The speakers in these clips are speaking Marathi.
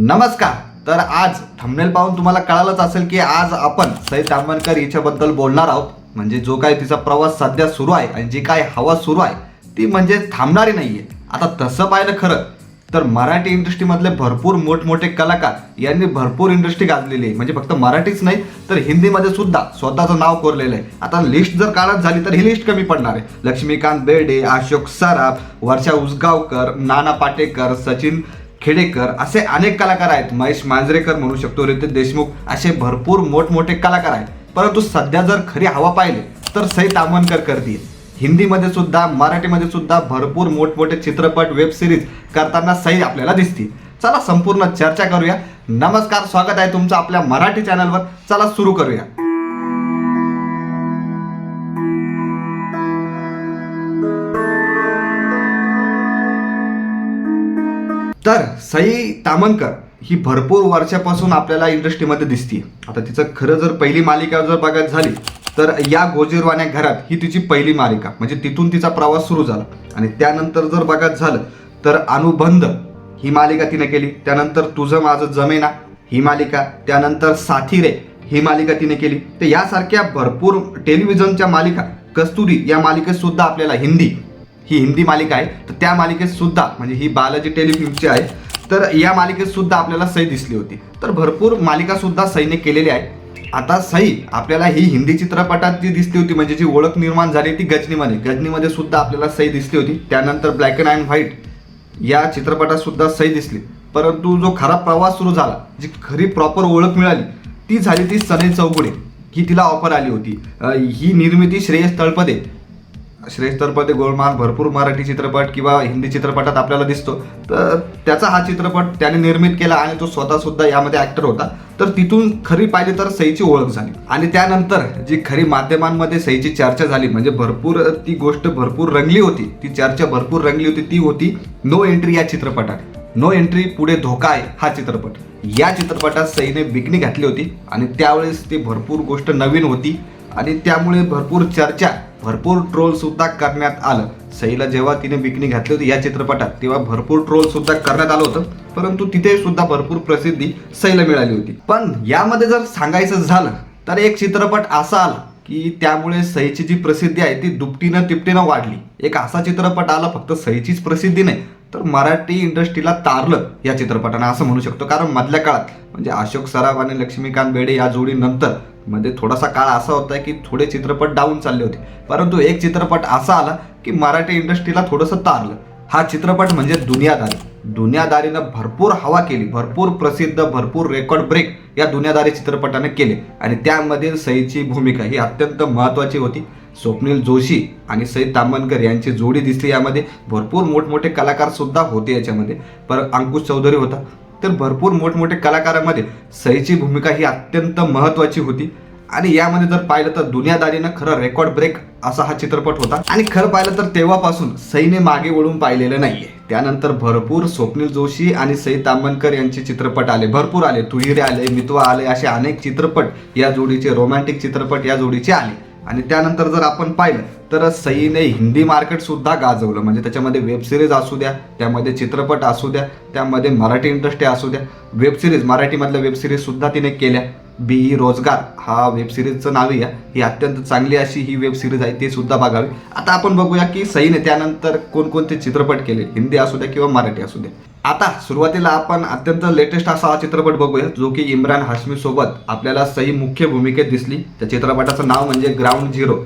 नमस्कार. तर आज थंबनेल पाहून तुम्हाला कळालंच असेल की आज आपण सई तांबणकर हिच्याबद्दल बोलणार आहोत. म्हणजे जो काय तिचा प्रवास सध्या सुरू आहे आणि जी काय हवा सुरू आहे ती म्हणजे थांबणारी नाही आहे आता तसं पाहिलं खरं तर मराठी इंडस्ट्रीमधले भरपूर मोठमोठे कलाकार यांनी भरपूर इंडस्ट्री गाजलेली आहे. म्हणजे फक्त मराठीच नाही तर हिंदीमध्ये सुद्धा स्वतःचं नाव कोरलेलं आहे. आता लिस्ट जर काढत झाली तर ही लिस्ट कमी पडणार आहे. लक्ष्मीकांत बेर्डे अशोक सराफ वर्षा उसगावकर नाना पाटेकर सचिन खेडेकर असे अनेक कलाकार आहेत. महेश मांजरेकर म्हणू शकतो रितेश देशमुख असे भरपूर मोठमोठे कलाकार आहेत. परंतु सध्या जर खरी हवा पाहिले तर सई तामणकर करतील. हिंदीमध्ये सुद्धा मराठीमध्ये सुद्धा भरपूर मोठमोठे चित्रपट वेब सिरीज करताना सई आपल्याला दिसतील. चला संपूर्ण चर्चा करूया. नमस्कार स्वागत आहे तुमचं आपल्या मराठी चॅनलवर चला सुरू करूया. तर सई तामनकर ही भरपूर वर्षापासून आपल्याला इंडस्ट्रीमध्ये दिसते आता तिचं खरं जर पहिली मालिका जर बघायला झाली तर या गोजीरवाण्या घरात ही तिची पहिली मालिका. म्हणजे तिथून तिचा प्रवास सुरू झाला. आणि त्यानंतर जर बघत झालं तर अनुबंध ही मालिका तिने केली. त्यानंतर तुझं माझं जमेना ही मालिका. त्यानंतर साथी रे ही मालिका तिने केली. तर यासारख्या भरपूर टेलिव्हिजनच्या मालिका कस्तुरी या मालिकेत सुद्धा आपल्याला हिंदी ही हिंदी मालिका आहे तर त्या मालिकेत सुद्धा म्हणजे ही बालाजी टेलिफिल्मची आहे तर या मालिकेत सुद्धा आपल्याला सई दिसली होती. तर भरपूर मालिका सुद्धा सईने केलेली आहे आता सई आपल्याला ही हिंदी चित्रपटात जी दिसली होती म्हणजे जी ओळख निर्माण झाली ती गजनीमध्ये. गजनीमध्ये सुद्धा आपल्याला सई दिसली होती. त्यानंतर ब्लॅक अँड व्हाईट या चित्रपटात सुद्धा सई दिसली. परंतु जो खरा प्रवास सुरू झाला जी खरी प्रॉपर ओळख मिळाली ती झाली ती सनई चौगुडे. ही तिला ऑफर आली होती. ही निर्मिती श्रेयस तळपदे. श्रेयस तरपदे गोलमाल भरपूर मराठी चित्रपट किंवा हिंदी चित्रपटात आपल्याला दिसतो. तर त्याचा हा चित्रपट त्याने निर्मित केला आणि तो स्वतःसुद्धा यामध्ये ॲक्टर होता. तर तिथून खरी पाहिली तर सईची ओळख झाली. आणि त्यानंतर जी खरी माध्यमांमध्ये सईची चर्चा झाली म्हणजे भरपूर ती गोष्ट भरपूर रंगली होती. ती चर्चा भरपूर रंगली होती. ती होती नो एंट्री या चित्रपटात. नो एंट्री पुढे धोका आहे हा चित्रपट. या चित्रपटात सईने बिकनी घातली होती आणि त्यावेळेस ती भरपूर गोष्ट नवीन होती. आणि त्यामुळे भरपूर चर्चा भरपूर ट्रोल सुद्धा करण्यात आलं. सईला जेव्हा तिने बिकनी घातली होती या चित्रपटात तेव्हा भरपूर ट्रोल सुद्धा करण्यात आलं होतं. परंतु तिथे सुद्धा भरपूर प्रसिद्धी सईला मिळाली होती. पण यामध्ये जर सांगायचं झालं तर एक चित्रपट असा आला की त्यामुळे सईची जी प्रसिद्धी आहे ती दुपटीनं तिपटीनं वाढली. एक असा चित्रपट आला फक्त सईचीच प्रसिद्धी नाही तर मराठी इंडस्ट्रीला तारलं या चित्रपटानं असं म्हणू शकतो. कारण मधल्या काळात म्हणजे अशोक सराफ आणि लक्ष्मीकांत बेडे या जोडीनंतरमध्ये थोडासा काळ असा होता की थोडे चित्रपट डाऊन चालले होते. परंतु एक चित्रपट असा आला की मराठी इंडस्ट्रीला थोडंसं तारलं. हा चित्रपट म्हणजे दुनियादारी दुनियादारीनं भरपूर हवा केली भरपूर प्रसिद्ध भरपूर रेकॉर्ड ब्रेक या दुनियादारी चित्रपटाने केले. आणि त्यामधील सईची भूमिका ही अत्यंत महत्त्वाची होती. स्वप्नील जोशी आणि सई तांबणकर यांची जोडी दिसली यामध्ये. भरपूर मोठमोठे कलाकार सुद्धा होते याच्यामध्ये. पर अंकुश चौधरी होता. तर भरपूर मोठमोठे कलाकारामध्ये सईची भूमिका ही अत्यंत महत्त्वाची होती. आणि यामध्ये जर पाहिलं तर दुनियादारीनं खरं रेकॉर्ड ब्रेक असा हा चित्रपट होता. आणि खरं पाहिलं तर तेव्हापासून सईने मागे वळून पाहिलेलं नाहीये. त्यानंतर भरपूर स्वप्नील जोशी आणि सई तांबणकर यांचे चित्रपट आले. भरपूर आले. तुहिरे आले मितवा आले असे अनेक चित्रपट या जोडीचे रोमॅन्टिक चित्रपट या जोडीचे आले. आणि त्यानंतर जर आपण पाहिलं तर सईने हिंदी मार्केट सुद्धा गाजवलं. म्हणजे त्याच्यामध्ये वेब सिरीज असू द्या त्यामध्ये चित्रपट असू द्या त्यामध्ये मराठी इंडस्ट्री असू द्या. वेब सिरीज मराठीमधल्या वेब सिरीज सुद्धा तिने केल्या. बी रोजगार हा वेब सिरीजचं नाव आहे. ही अत्यंत चांगली अशी ही वेब सिरीज आहे ती सुद्धा बघावी. आता आपण बघूया की सईने त्यानंतर कोणकोणते चित्रपट केले? हिंदी असू द्या किंवा मराठी असू द्या. आता सुरुवातीला आपण अत्यंत लेटेस्ट असा हा चित्रपट बघूया जो की इम्रान हाशमी सोबत आपल्याला सई मुख्य भूमिकेत दिसली. त्या चित्रपटाचं नाव म्हणजे ग्राउंड झिरो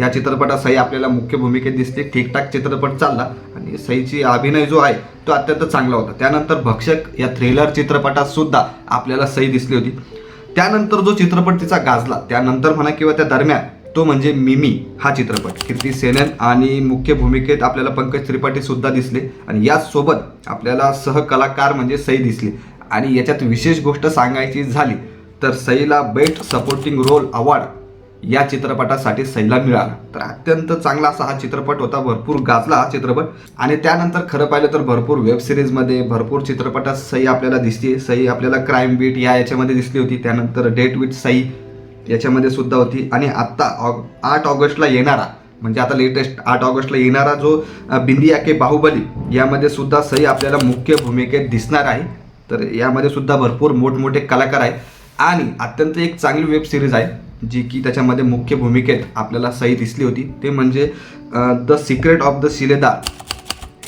या चित्रपटात सई आपल्याला मुख्य भूमिकेत दिसते ठीकठाक चित्रपट चालला आणि सईची अभिनय जो आहे तो अत्यंत चांगला होता. त्यानंतर भक्षक या थ्रिलर चित्रपटात सुद्धा आपल्याला सई दिसली होती. त्यानंतर जो चित्रपट तिचा गाजला त्यानंतर म्हणा किंवा त्या दरम्यान तो म्हणजे मिमी हा चित्रपट. कीर्ती सेनन आणि मुख्य भूमिकेत आपल्याला पंकज त्रिपाठी सुद्धा दिसले आणि याचसोबत आपल्याला सहकलाकार म्हणजे सई दिसली. आणि याच्यात विशेष गोष्ट सांगायची झाली तर सईला बेस्ट सपोर्टिंग रोल अवॉर्ड या चित्रपटासाठी सैला मिळाला. तर अत्यंत चांगला असा हा चित्रपट होता भरपूर गाजला हा चित्रपट. आणि त्यानंतर खरं पाहिलं तर भरपूर वेब सिरीजमध्ये भरपूर चित्रपटात सई आपल्याला दिसते सई आपल्याला क्राईम बीट या याच्यामध्ये दिसली होती. त्यानंतर डेट विथ सई याच्यामध्ये सुद्धा होती. आणि आत्ता ऑग आठ ऑगस्टला येणारा म्हणजे आता लेटेस्ट आठ ऑगस्टला येणारा जो बिंदिया के बाहुबली यामध्ये सुद्धा सई आपल्याला मुख्य भूमिकेत दिसणार आहे. तर यामध्ये सुद्धा भरपूर मोठमोठे कलाकार आहे आणि अत्यंत एक चांगली वेब सिरीज आहे. जी की त्याच्यामध्ये मुख्य भूमिकेत आपल्याला सई दिसली होती ते म्हणजे the secret of the Shiledar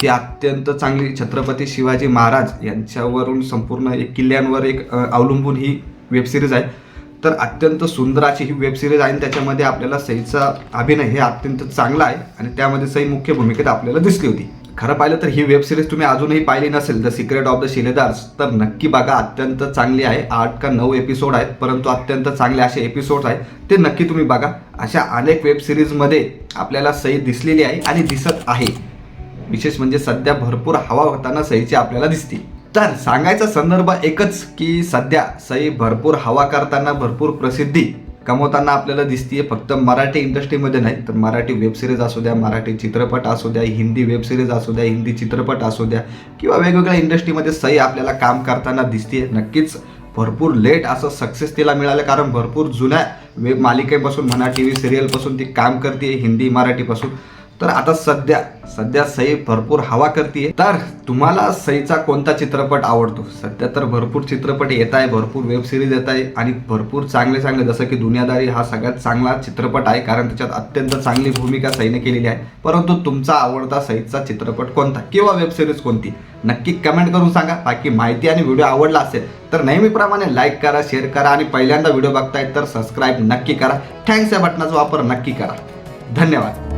ही अत्यंत चांगली छत्रपती शिवाजी महाराज यांच्यावरून संपूर्ण एक किल्ल्यांवर एक अवलंबून ही वेबसिरीज आहे. तर अत्यंत सुंदर अशी ही वेबसिरीज आहे आणि त्याच्यामध्ये आपल्याला सईचा अभिनय हे अत्यंत चांगला आहे आणि त्यामध्ये सई मुख्य भूमिकेत आपल्याला दिसली होती. खरं पाहिलं तर ही वेब सिरीज तुम्ही अजूनही पाहिली नसेल the secret of the Shiledars तर नक्की बघा अत्यंत चांगली आहे. आठ का नऊ एपिसोड आहेत परंतु अत्यंत चांगले असे एपिसोड आहेत ते नक्की तुम्ही बघा. अशा अनेक वेब सिरीजमध्ये आपल्याला सई दिसलेली आहे आणि दिसत आहे. विशेष म्हणजे सध्या भरपूर हवा होताना सईची आपल्याला दिसते. तर सांगायचा संदर्भ एकच की सध्या सई भरपूर हवा करताना भरपूर प्रसिद्धी कमवताना आपल्याला दिसतीये फक्त मराठी इंडस्ट्रीमध्ये नाही तर मराठी वेब सिरीज असू द्या मराठी चित्रपट असू द्या हिंदी वेब सिरीज असू द्या हिंदी चित्रपट असू द्या किंवा वेगवेगळ्या इंडस्ट्रीमध्ये सही आपल्याला काम करताना दिसतीये. नक्कीच भरपूर लेट असं सक्सेस तिला मिळालं कारण भरपूर जुन्या वेब मालिकेपासून म्हणा टी व्ही सिरियलपासून ती काम करते हिंदी मराठीपासून. तर आता सध्या सध्या सई भरपूर हवा करते तर तुम्हाला सईचा कोणता चित्रपट आवडतो? सध्या तर भरपूर चित्रपट येत आहे भरपूर वेब सिरीज येत आहे आणि भरपूर चांगले चांगले जसं की दुनियादारी हा सगळ्यात चांगला चित्रपट आहे कारण त्याच्यात अत्यंत चांगली भूमिका सईने केलेली आहे. परंतु तुमचा आवडता सईचा चित्रपट कोणता किंवा वेब सिरीज कोणती? नक्की कमेंट करून सांगा. बाकी माहिती आणि व्हिडिओ आवडला असेल तर नेहमीप्रमाणे लाईक करा शेअर करा आणि पहिल्यांदा व्हिडिओ बघतायत तर सबस्क्राईब नक्की करा. थँक्स या बटनाचा वापर नक्की करा. धन्यवाद.